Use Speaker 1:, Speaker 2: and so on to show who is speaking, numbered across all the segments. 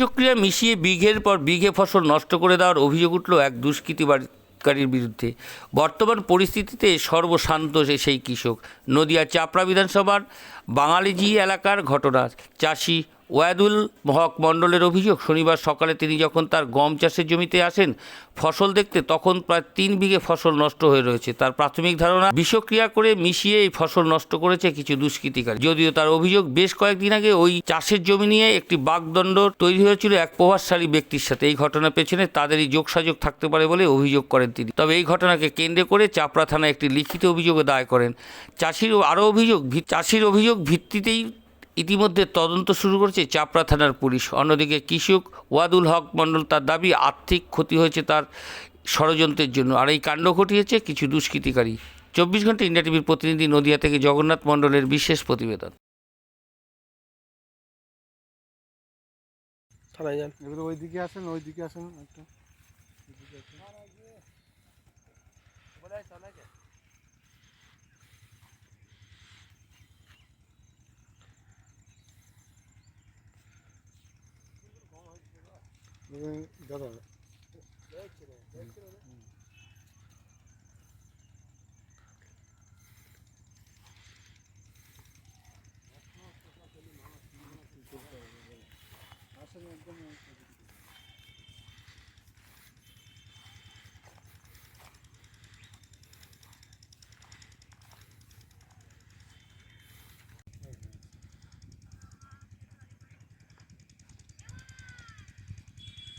Speaker 1: প্রক্রিয়া মিশিয়ে বিঘের পর বিঘে ফসল নষ্ট করে দেওয়ার অভিযোগ উঠল এক দুষ্কৃতিকারীর বিরুদ্ধে। বর্তমান পরিস্থিতিতে সর্বশান্ত সেই কৃষক। নদিয়া চাপড়া বিধানসভার বাঙালিজি এলাকার ঘটনা চাষি ওয়াদুল হক মণ্ডলের অভিযোগ, শনিবার সকালে তিনি যখন তার গম চাষের জমিতে আসেন, ফসল দেখতে, তখন প্রায় তিন বিঘে ফসল নষ্ট হয়ে রয়েছে। তার প্রাথমিক ধারণা, বিষক্রিয়া করে মিশিয়ে এই ফসল নষ্ট করেছে কিছু দুষ্কৃতিকারী। যদিও তার অভিযোগ, বেশ কয়েকদিন আগে ওই চাষের জমি নিয়ে একটি বাগদণ্ড তৈরি হয়েছিল এক প্রভাবশালী ব্যক্তির সাথে। এই ঘটনার পেছনে তাদেরই যোগসাযোগ থাকতে পারে বলে অভিযোগ করেন তিনি। তবে এই ঘটনাকে কেন্দ্র করে চাপড়া থানায় একটি লিখিত অভিযোগে দায় করেন। চাষির আরও অভিযোগ চাষির অভিযোগ ভিত্তিতেই ইতিমধ্যে তদন্ত শুরু করেছে চাপড়া থানার পুলিশ। অন্যদিকে কৃষক ওয়াদুল হক মণ্ডল তার দাবি আর্থিক ক্ষতি হয়েছে তার ষড়যন্ত্রের জন্য। আর এই কাণ্ড ঘটিয়েছে কিছু দুষ্কৃতিকারী। চব্বিশ ঘণ্টা ইন্ডিয়া টিভির প্রতিনিধি নদিয়া থেকে জগন্নাথ মণ্ডলের বিশেষ প্রতিবেদন।
Speaker 2: থানায় যান।
Speaker 3: এবারে ওই দিকে আসেন ওই দিকে আসেন একটা এবারে দাদা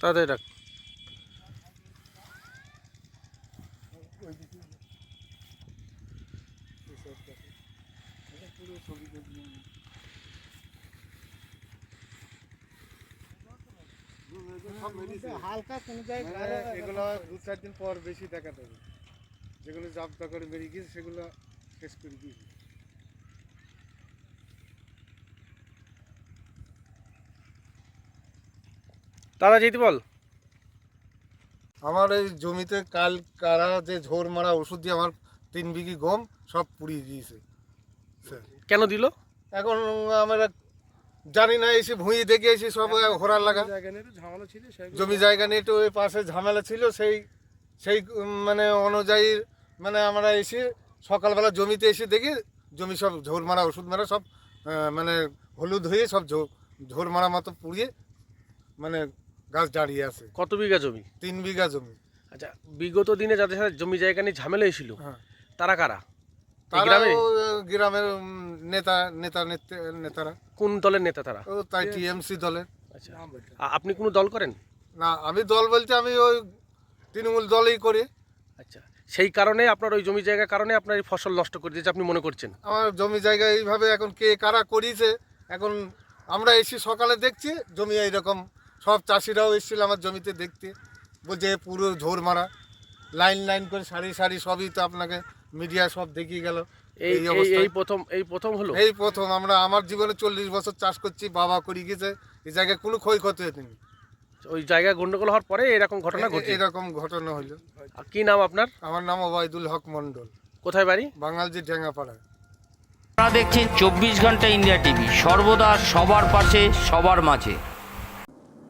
Speaker 2: তাড়াতাড়ি রাখ।
Speaker 3: হালকা কোনো জায়গায় এগুলো দু চার দিন পর বেশি দেখা দেবে। যেগুলো জাবদা করে বেরিয়ে গিয়েছে সেগুলো শেষ করে দিয়েছে
Speaker 2: দাদা যেতে বল।
Speaker 3: আমার এই জমিতে কাল কারা যে ঝোর মারা ওষুধ দিয়ে আমার তিন বিঘি গম সব পুড়িয়ে দিয়েছে
Speaker 2: কেন দিল?
Speaker 3: এখন আমরা জানি না এসে ভুঁই দেখে এসে সব ঘোরার লাগা। জমি জায়গা নিয়ে একটু ওই পাশে ঝামেলা ছিল সেই সেই মানে অনুযায়ী মানে আমরা এসে সকালবেলা জমিতে এসে দেখি জমি সব ঝোর মারা ওষুধ মারা সব মানে হলুদ হয়ে সব ঝো- ঝোর মারা মতো পুড়িয়ে মানে গাছ দাঁড়িয়ে আছে।
Speaker 2: কত বিঘা জমি?
Speaker 3: তিন বিঘা জমি।
Speaker 2: আচ্ছা বিগত দিনে যাদের সাথে জমি জায়গা নিয়ে ঝামেলা হয়েছিল
Speaker 3: হ্যাঁ।
Speaker 2: তারা কারা? এই
Speaker 3: তারা
Speaker 2: গ্রামে?
Speaker 3: গ্রামের নেতা নেতা নেত- নেতারা
Speaker 2: কোন দলের নেতা তারা?
Speaker 3: ও তাই টিএমসি দলের।
Speaker 2: আচ্ছা আপনি কোনো দল করেন?
Speaker 3: না আমি দল বলতে আমি ওই তৃণমূল দলই করি।
Speaker 2: আচ্ছা সেই কারণে আপনার ওই জমি জায়গার কারণে আপনার এই ফসল নষ্ট করে দিয়েছে আপনি মনে করছেন?
Speaker 3: আমার জমি জায়গা এইভাবে এখন কে কারা করিয়েছে এখন আমরা এসে সকালে দেখছি জমি এইরকম সব চাষিরাও এসেছিল আমার জমিতে দেখতে। বলছে পুরো ঝোর মারা। লাইন লাইন করে সারি সারি সবই তো আপনাকে মিডিয়া সব দেখিয়ে গেল।
Speaker 2: এই
Speaker 3: এই
Speaker 2: এই- প্রথম এই প্রথম হলো?
Speaker 3: এই প্রথম আমরা আমার জীবনে চল্লিশ বছর চাষ করছি বাবা করি গেছে এই জায়গায় কোনো ক্ষয়ক্ষতি হয়নি।
Speaker 2: ওই জায়গায় গন্ডগোল হওয়ার পরে এরকম ঘটনা ঘটে
Speaker 3: এরকম ঘটনা
Speaker 2: আর কি নাম আপনার?
Speaker 3: আমার নাম ওবায়দুল হক মন্ডল
Speaker 2: কোথায় বাড়ি?
Speaker 3: বাঙালজি ঢেঙ্গাপাড়া
Speaker 1: আপনারা দেখছেন চব্বিশ ঘণ্টা ইন্ডিয়া টিভি সর্বদা সবার পাশে সবার মাঝে।